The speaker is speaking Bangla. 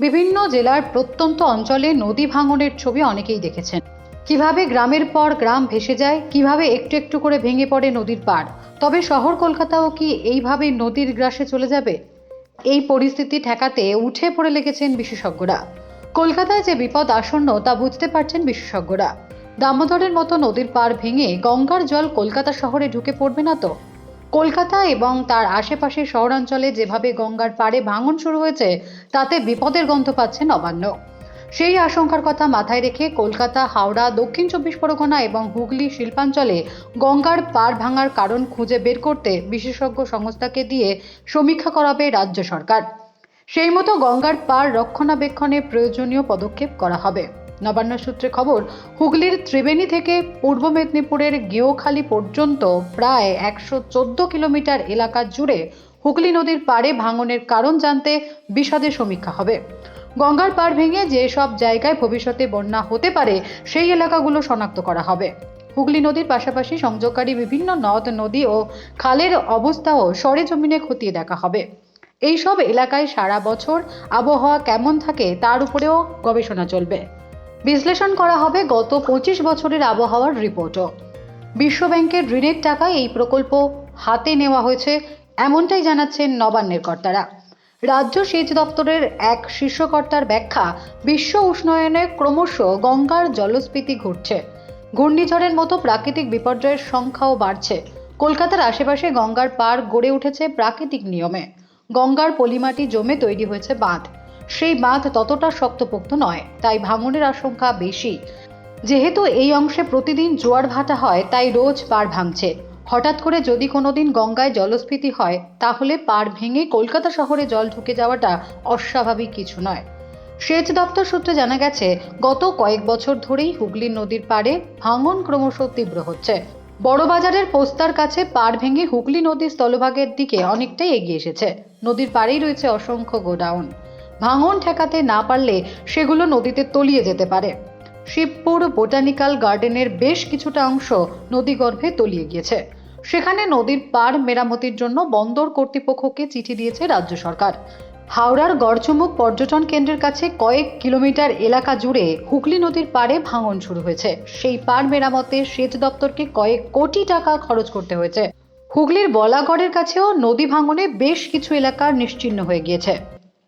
বিভিন্ন জেলার প্রত্যন্ত অঞ্চলে নদী ভাঙনের ছবি অনেকেই দেখেছেন। কীভাবে গ্রামের পর গ্রাম ভেসে যায়, কীভাবে একটু একটু করে ভেঙে পড়ে নদীর পাড়। তবে শহর কলকাতাও কি এইভাবে নদীর গ্রাসে চলে যাবে? এই পরিস্থিতি ঠেকাতে উঠে পড়ে লেগেছেন বিশেষজ্ঞরা। কলকাতায় যে বিপদ আসন্ন তা বুঝতে পারছেন বিশেষজ্ঞরা। দামোদরের মতো নদীর পাড় ভেঙে গঙ্গার জল কলকাতা শহরে ঢুকে পড়বে না তো? কলকাতা এবং তার আশেপাশের শহরাঞ্চলে যেভাবে গঙ্গার পাড়ে ভাঙন শুরু হয়েছে, তাতে বিপদের গন্ধ পাচ্ছে নবান্ন। সেই আশঙ্কার কথা মাথায় রেখে কলকাতা, হাওড়া, দক্ষিণ চব্বিশ পরগনা এবং হুগলি শিল্পাঞ্চলে গঙ্গার পাড় ভাঙার কারণ খুঁজে বের করতে বিশেষজ্ঞ সংস্থাকে দিয়ে সমীক্ষা করাবে রাজ্য সরকার। সেই মতো গঙ্গার পাড় রক্ষণাবেক্ষণে প্রয়োজনীয় পদক্ষেপ করা হবে। নবান্ন সূত্রে খবর, হুগলির ত্রিবেণী থেকে পূর্ব মেদিনীপুরের গেওখালি পর্যন্ত প্রায় একশো চোদ্দ কিলোমিটার এলাকা জুড়ে হুগলি নদীর পাড়ে ভাঙনের কারণ জানতে বিশদে সমীক্ষা হবে। গঙ্গার পাড় ভেঙে যে সব জায়গায় ভবিষ্যতে বন্যা হতে পারে, সেই এলাকাগুলো শনাক্ত করা হবে। হুগলি নদীর পাশাপাশি সংযোগকারী বিভিন্ন নদ, নদী ও খালের অবস্থাও সরেজমিনে খতিয়ে দেখা হবে। এইসব এলাকায় সারা বছর আবহাওয়া কেমন থাকে তার উপরেও গবেষণা চলবে। বিশ্লেষণ করা হবে গত পঁচিশ বছরের আবহাওয়ার রিপোর্টও। বিশ্বব্যাংকের ঋণের টাকায় এই প্রকল্প হাতে নেওয়া হয়েছে, এমনটাই জানাচ্ছেন নবান্নের কর্তারা। রাজ্য সেচ দপ্তরের এক শীর্ষকর্তার ব্যাখ্যা, বিশ্ব উষ্ণায়নে ক্রমশ গঙ্গার জলস্ফীতি ঘটছে। ঘূর্ণিঝড়ের মতো প্রাকৃতিক বিপর্যয়ের সংখ্যাও বাড়ছে। কলকাতার আশেপাশে গঙ্গার পার গড়ে উঠেছে প্রাকৃতিক নিয়মে। গঙ্গার পলিমাটি জমে তৈরি হয়েছে বাঁধ। সেই বাঁধ ততটা শক্তপোক্ত নয়, তাই ভাঙনের আশঙ্কা বেশি। যেহেতু এই অংশে প্রতিদিন জোয়ার ভাটা হয়, তাই রোজ পাড় ভাঙছে। হঠাৎ করে যদি কোনোদিন গঙ্গায় জলস্ফীতি হয়, তাহলে পাড় ভেঙে কলকাতা শহরে জল ঢুকে যাওয়াটা অস্বাভাবিক কিছু নয়। সেচ দপ্তর সূত্রে জানা গেছে, গত কয়েক বছর ধরেই হুগলি নদীর পাড়ে ভাঙন ক্রমশ তীব্র হচ্ছে। বড়বাজারের পোস্তার কাছে পাড় ভেঙে হুগলি নদীর স্থলভাগের দিকে অনেকটাই এগিয়ে এসেছে। নদীর পাড়েই রয়েছে অসংখ্য গোডাউন। ভাঙন ঠেকাতে না পারলে সেগুলো নদীতে তলিয়ে যেতে পারে। শিবপুর বোটানিক্যাল গার্ডেনের বেশ কিছুটা অংশ নদীগর্ভে তলিয়ে গিয়েছে। সেখানে নদীর পাড় মেরামতির জন্য বন্দর কর্তৃপক্ষকে চিঠি দিয়েছে রাজ্য সরকার। হাওড়ার গড়চুমুক পর্যটন কেন্দ্রের কাছে কয়েক কিলোমিটার এলাকা জুড়ে হুগলি নদীর পাড়ে ভাঙন শুরু হয়েছে। সেই পাড় মেরামতে সেচ দপ্তরকে কয়েক কোটি টাকা খরচ করতে হয়েছে। হুগলির বলাগড়ের কাছেও নদী ভাঙনে বেশ কিছু এলাকা নিশ্চিহ্ন হয়ে গিয়েছে।